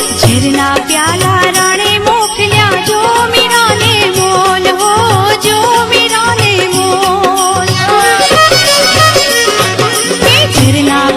ઝરના પ્યાલા રણે મોકલ્યા જો મીરાને મોલ. હો જો મીરાને મોલ ઝરના